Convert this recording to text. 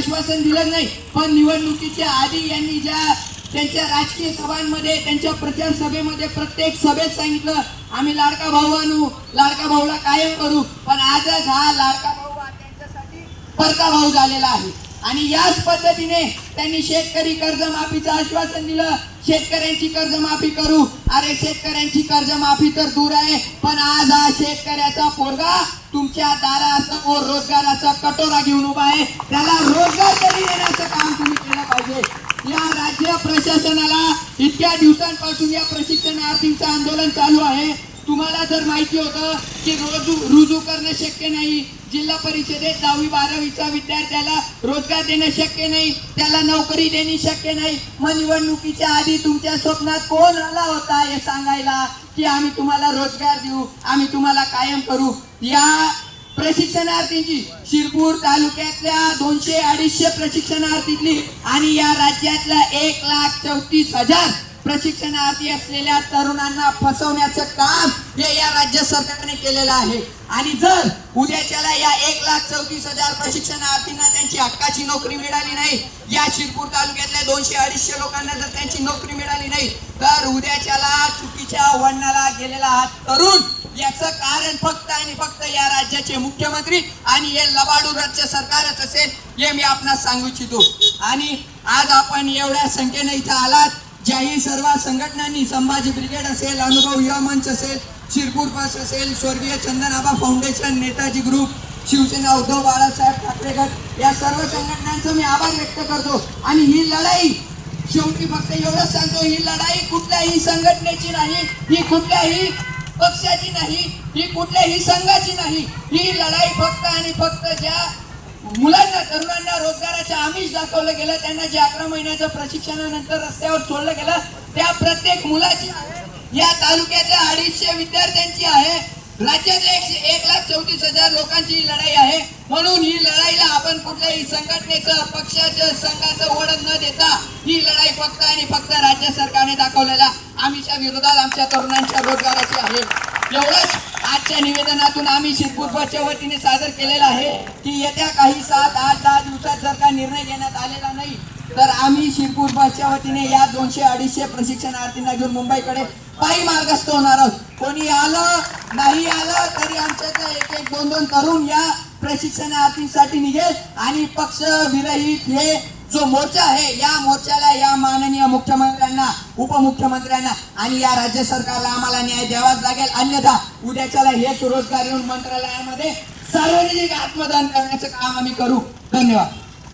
आश्वासन दिलं नाही. पण निवडणुकीच्या आधी यांनी ज्या त्यांच्या राजकीय सभांमध्ये त्यांच्या प्रचार सभेमध्ये प्रत्येक सभेत सांगितलं आम्ही लाडका भाऊ आणू लाडका भाऊला कायम करू पण आजच हा लाडका भाऊ हा त्यांच्यासाठी परका भाऊ झालेला आहे. आणि याच पद्धतीने त्यांनी शेतकरी कर्जमाफीचं आश्वासन दिलं. शेतकऱ्यांची कर्जमाफी करू. अरे शेतकऱ्यांची कर्जमाफी तर दूर आहे पण आज हा शेतकऱ्याचा पोरगा तुमच्या दारासमोर रोजगाराचा कटोरा घेऊन उभा आहे. त्याला रोजगार तरी देण्याचं काम तुम्ही केलं पाहिजे. या राज्य प्रशासनाला इतक्या दिवसांपासून या प्रशिक्षणार्थींचं आंदोलन चालू आहे. तुम्हाला जर माहिती होतं की रोजू रुजू करणं शक्य नाही जिल्हा परिषदेत दहावी बारावीचा विद्यार्थ्याला रोजगार देणं शक्य नाही त्याला नोकरी देणे शक्य नाही. मग निवडणुकीच्या आधी तुमच्या स्वप्नात कोण आला होता हे सांगायला? की आम्ही तुम्हाला रोजगार देऊ आम्ही तुम्हाला कायम करू. या प्रशिक्षणार्थींची शिरपूर तालुक्यातल्या दोनशे अडीचशे प्रशिक्षणार्थीतली आणि या राज्यातल्या एक लाख चौतीस हजार प्रशिक्षणार्थी असलेल्या तरुणांना फसवण्याचं काम हे या राज्य सरकारने केलेलं आहे. आणि जर उद्याच्याला या एक लाख चौतीस हजार प्रशिक्षणार्थींना त्यांची हक्काची नोकरी मिळाली नाही या शिरपूर तालुक्यातल्या दोनशे अडीचशे लोकांना जर त्यांची नोकरी मिळाली नाही तर उद्याच्याला चुकीच्या आव्हानाला गेलेला हात तरुण याचं कारण फक्त आणि फक्त या राज्याचे मुख्यमंत्री आणि हे लबाडू राज्य सरकारच असेल हे मी आपणास सांगू इच्छितो. आणि आज आपण एवढ्या संख्येने इथं आलात ज्याही सर्व संघटनांनी संभाजी ब्रिगेड असेल अनुभव युवा मंच असेल शिरपूर बस असेल स्वर्गीय चंदनाबा फाउंडेशन नेताजी ग्रुप शिवसेना उद्धव बाळासाहेब ठाकरे गट या सर्व संघटनांचं मी आभार व्यक्त करतो. आणि ही लढाई शेवटी फक्त एवढंच सांगतो ही लढाई कुठल्याही संघटनेची नाही ही कुठल्याही पक्षाची नाही ही कुठल्याही संघाची नाही. ही लढाई फक्त आणि फक्त ज्या मुलांना तरुणांना रोजगाराचे आमिष दाखवलं गेलं त्यांना जे अकरा महिन्याच्या प्रशिक्षणानंतर रस्त्यावर सोडलं गेलं त्या प्रत्येक मुलाची या तालुक्यातल्या अडीचशे विद्यार्थ्यांची आहे. राज्यातल्या एकशे एक लाख चौतीस हजार लोकांची ही लढाई आहे. म्हणून ही लढाईला आपण कुठल्याही संघटनेचं पक्षाचं संघाचं ओढण न देता ही लढाई फक्त आणि फक्त राज्य सरकारने दाखवलेला आमिषा विरोधात आमच्या तरुणांच्या रोजगाराची आहे. एवढंच. आजच्या निवेदनातून आम्ही शिरपूरच्या वतीने सादर केलेलं आहे की येत्या काही सात आठ दहा दिवसात जर का निर्णय घेण्यात आलेला नाही तर आम्ही शिरपूरच्या वतीने या दोनशे अडीचशे प्रशिक्षणार्थींना घेऊन मुंबईकडे पायी मार्गस्थ होणार आहोत. कोणी आलं नाही आलं तरी आमच्याकडे एक एक दोन दोन तरुण या प्रशिक्षणार्थींसाठी निघेल. आणि पक्ष विरहित हे जो मोर्चा आहे या मोर्चाला या माननीय मुख्यमंत्र्यांना उपमुख्यमंत्र्यांना आणि या राज्य सरकारला आम्हाला न्याय द्यावाच लागेल. अन्यथा उद्याच्याला हेच रोजगार येऊन मंत्रालयामध्ये सार्वजनिक आत्मदान करण्याचं काम आम्ही करू. धन्यवाद.